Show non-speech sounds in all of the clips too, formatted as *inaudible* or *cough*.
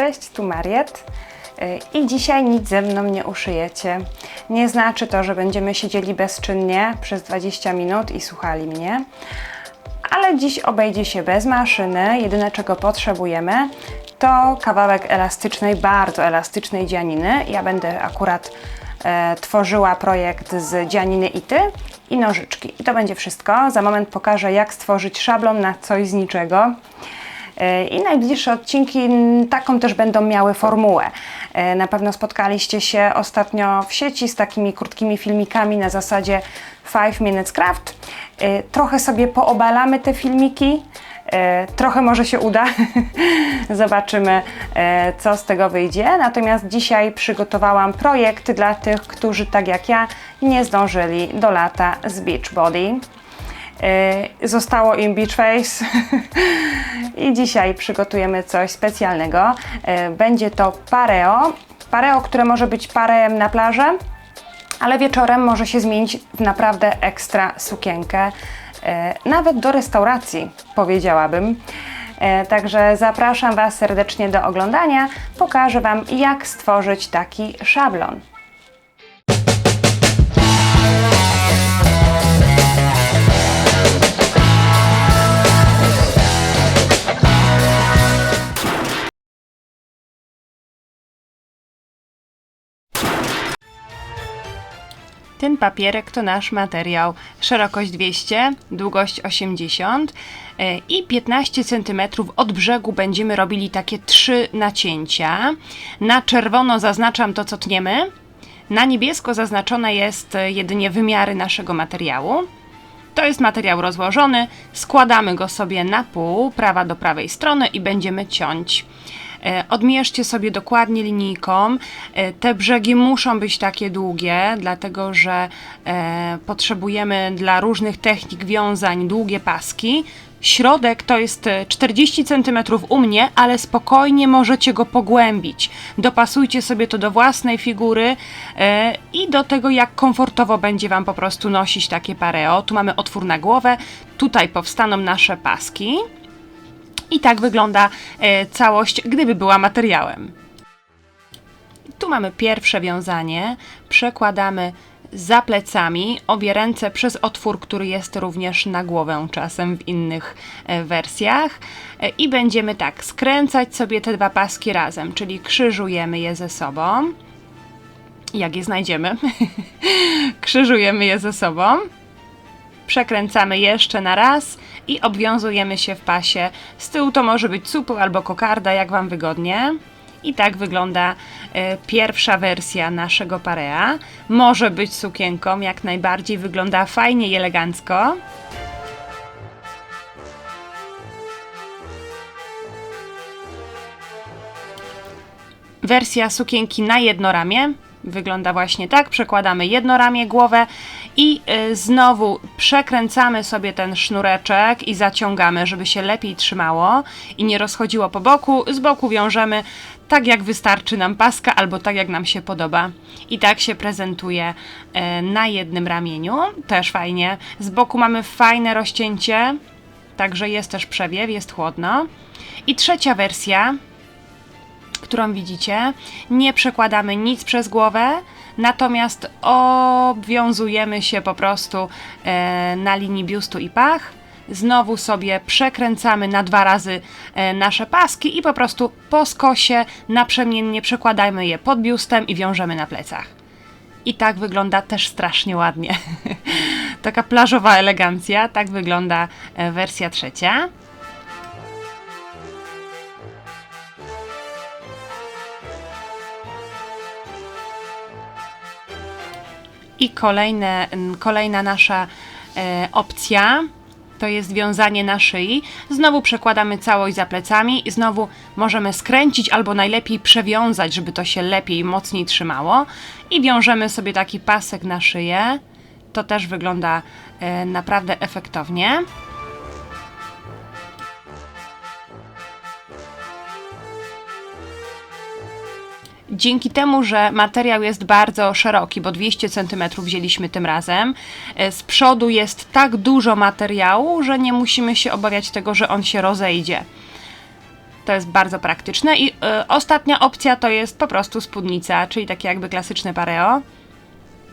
Cześć, tu Mariet. Y, I dzisiaj nic ze mną nie uszyjecie. Nie znaczy to, że będziemy siedzieli bezczynnie przez 20 minut i słuchali mnie, ale dziś obejdzie się bez maszyny. Jedyne czego potrzebujemy to kawałek elastycznej, bardzo elastycznej dzianiny. Ja będę akurat e, tworzyła projekt z dzianiny ity i nożyczki. I to będzie wszystko. Za moment pokażę, jak stworzyć szablon na coś z niczego. E, I najbliższe odcinki taką też będą miały formułę. E, Na pewno spotkaliście się ostatnio w sieci z takimi krótkimi filmikami na zasadzie 5 Minutes Craft. E, Trochę sobie poobalamy te filmiki. Trochę może się uda. *laughs* Zobaczymy, co z tego wyjdzie. Natomiast dzisiaj przygotowałam projekt dla tych, którzy tak jak ja nie zdążyli do lata z Beachbody. E, Zostało im beach face *laughs* i dzisiaj przygotujemy coś specjalnego. E, Będzie to pareo. Pareo, które może być pareem na plażę, ale wieczorem może się zmienić w naprawdę ekstra sukienkę. E, Nawet do restauracji, powiedziałabym. E, Także zapraszam Was serdecznie do oglądania. Pokażę Wam, jak stworzyć taki szablon. Ten papierek to nasz materiał. Szerokość 200, długość 80 e, i 15 cm od brzegu będziemy robili takie trzy nacięcia. Na czerwono zaznaczam to, co tniemy. Na niebiesko zaznaczone jest e, jedynie wymiary naszego materiału. To jest materiał rozłożony, składamy go sobie na pół, prawa do prawej strony i będziemy ciąć. E, Odmierzcie sobie dokładnie linijką. E, Te brzegi muszą być takie długie, dlatego że e, potrzebujemy dla różnych technik wiązań długie paski. Środek to jest e, 40 cm u mnie, ale spokojnie możecie go pogłębić. Dopasujcie sobie to do własnej figury i do tego, jak komfortowo będzie Wam po prostu nosić takie pareo. Tu mamy otwór na głowę, tutaj powstaną nasze paski. I tak wygląda e, całość, gdyby była materiałem. Tu mamy pierwsze wiązanie. Przekładamy za plecami obie ręce przez otwór, który jest również na głowę czasem w innych e, wersjach. E, I będziemy tak skręcać sobie te dwa paski razem, czyli krzyżujemy je ze sobą. Jak je znajdziemy, *laughs* krzyżujemy je ze sobą przekręcamy jeszcze na raz i obwiązujemy się w pasie. Z tyłu to może być supu albo kokarda, jak Wam wygodnie. I tak wygląda e, pierwsza wersja naszego parea. Może być sukienką, jak najbardziej wygląda fajnie i elegancko. Wersja sukienki na jedno ramię wygląda właśnie tak. Przekładamy jedno ramię, głowę i y, znowu przekręcamy sobie ten sznureczek i zaciągamy, żeby się lepiej trzymało i nie rozchodziło po boku. Z boku wiążemy tak, jak wystarczy nam paska, albo tak, jak nam się podoba. I tak się prezentuje y, na jednym ramieniu. Też fajnie. Z boku mamy fajne rozcięcie, także jest też przewiew, jest chłodno. I trzecia wersja, którą widzicie. Nie przekładamy nic przez głowę, natomiast obwiązujemy się po prostu e, na linii biustu i pach. Znowu sobie przekręcamy na dwa razy e, nasze paski i po prostu po skosie naprzemiennie przekładamy je pod biustem i wiążemy na plecach. I tak wygląda też strasznie ładnie. *laughs* Taka plażowa elegancja, tak wygląda e, wersja trzecia. I kolejne, kolejna nasza e, opcja to jest wiązanie na szyi. Znowu przekładamy całość za plecami i znowu możemy skręcić albo najlepiej przewiązać, żeby to się lepiej, mocniej trzymało. I wiążemy sobie taki pasek na szyję. To też wygląda e, naprawdę efektownie. Dzięki temu, że materiał jest bardzo szeroki, bo 200 cm wzięliśmy tym razem, e, z przodu jest tak dużo materiału, że nie musimy się obawiać tego, że on się rozejdzie. To jest bardzo praktyczne. I e, ostatnia opcja to jest po prostu spódnica, czyli takie jakby klasyczne pareo.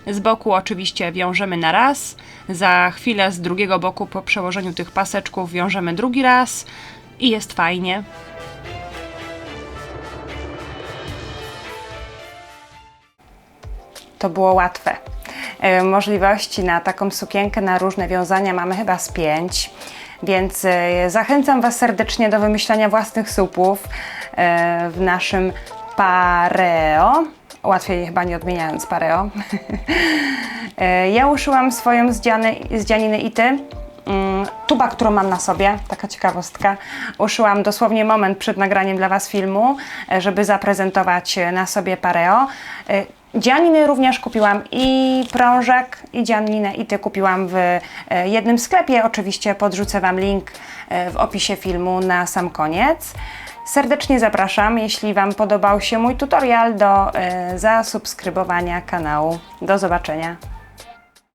Z boku oczywiście wiążemy na raz. Za chwilę z drugiego boku po przełożeniu tych paseczków wiążemy drugi raz i jest fajnie. To było łatwe. E, Możliwości na taką sukienkę, na różne wiązania mamy chyba z pięć. Więc e, zachęcam Was serdecznie do wymyślania własnych supów e, w naszym pareo. Łatwiej chyba nie odmieniając pareo. *laughs* Ja uszyłam swoją z, dziany, z dzianiny ity. Mm, Tuba, którą mam na sobie, taka ciekawostka, uszyłam dosłownie moment przed nagraniem dla Was filmu, żeby zaprezentować na sobie pareo. Dzianiny również kupiłam i prążek, i dzianinę ity kupiłam w e, jednym sklepie. Oczywiście podrzucę Wam link e, w opisie filmu na sam koniec. Serdecznie zapraszam, jeśli Wam podobał się mój tutorial, do e, zasubskrybowania kanału. Do zobaczenia.